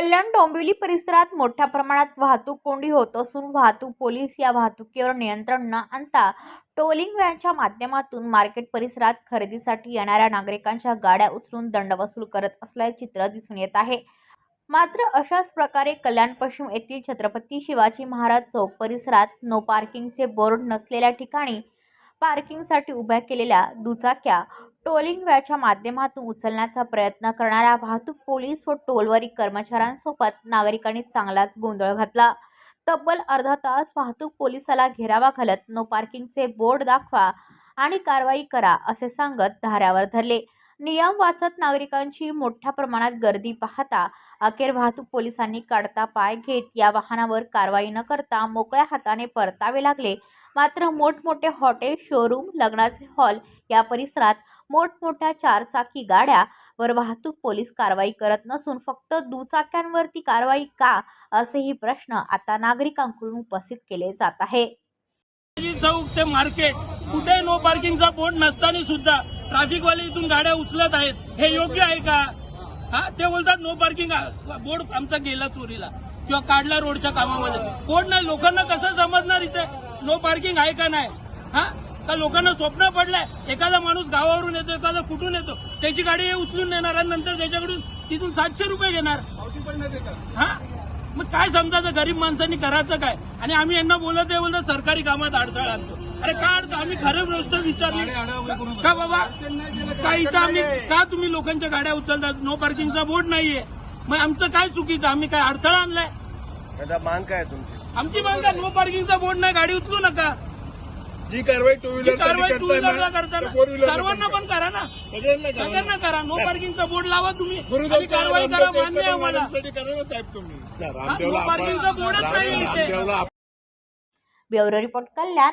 कल्याण डोंबिवली परिसरात मोठ्या प्रमाणात वाहतूक कोंडी होत असून वाहतूक पोलीस या वाहतुकीवर नियंत्रण न आणता टोलिंग व्हॅनच्या माध्यमातून मार्केट परिसरात खरेदीसाठी येणाऱ्या नागरिकांच्या गाड्या उचलून दंड वसूल करत असल्याचे चित्र दिसून येत आहे. मात्र अशाच प्रकारे कल्याण पश्चिम येथील छत्रपती शिवाजी महाराज चौक परिसरात नो पार्किंगचे बोर्ड नसलेल्या ठिकाणी पार्किंगसाठी उभ्या केलेल्या दुचाक्या टोलिंग व्याच्या माध्यमातून उचलण्याचा प्रयत्न करणाऱ्या वाहतूक पोलीस व टोलवरील कर्मचाऱ्यांसोबत नागरिकांनी चांगलाच गोंधळ घातला. तब्बल अर्धा तास वाहतूक पोलिसाला घेरावा घालत नो पार्किंगचे बोर्ड दाखवा आणि कारवाई करा असे सांगत धाऱ्यावर धरले. नियम वाचत नागरिकांची मोठ्या प्रमाणात गर्दी पाहता अखेर वाहतूक पोलिसांनी काढता पाय घेत या वाहनावर कारवाई न करता मोकळ्या हाताने परतावे लागले. मात्र मोठमोठे हॉटेल शोरूम लग्नाचे हॉल या परिसरात मोठमोठ्या चारचाकी गाड्या वर वाहतूक पोलीस कारवाई करत नसून फक्त दुचाक्यांवरती कारवाई का असेही प्रश्न आता नागरिकांकडून उपस्थित केले जात आहे. चौक ते मार्केट कुठे नो पार्किंगचा बोर्ड नसताना सुद्धा ट्रॅफिकवाले इथून गाड्या उचलत आहेत. हे योग्य आहे का? हा ते बोलतात नो पार्किंग बोर्ड आमचा गेला चोरीला. किंवा काढला रोडच्या कामामध्ये. बोर्ड नाही लोकांना कसं समजणार इथे? नो पार्किंग आहे का नाही? हा? का लोकांना स्वप्न पडलंय? एखादा माणूस गावावरून येतो एखादा कुठून येतो त्याची गाडी हे उचलून नेणार आणि नंतर त्याच्याकडून तिथून सातशे रुपये घेणार? हा? मग काय समजायचं? गरीब माणसांनी करायचं काय? आणि आम्ही यांना बोलत आहे बोलतो सरकारी कामात अडथळा आणतो. अरे का आम्ही खरं गोष्ट विचारली. का बाबा? का इथं आम्ही का तुम्ही लोकांच्या गाड्या उचलतात? नो पार्किंगचा बोर्ड नाहीये. मग आमचं काय चुकीचं? आम्ही काय अडथळा आणलाय? मांग काय तुमची? आमची मागणी आहे, नो पार्किंगचा बोर्ड नाही. गाडी उचलू नका. जी कारवाई टू जी व्हीलर कारवाई टू व्हीलरला व्हीलर सर्वांना पण करा ना. सगळ्यांना करा नो. पार्किंगचा बोर्ड लावा तुम्ही. कारवाई करा. मान्य आहे आम्हाला. साठी करा ना साहेब तुम्ही. नो पार्किंगचा बोर्डच नाही इथे. ब्युरो रिपोर्ट कल्याण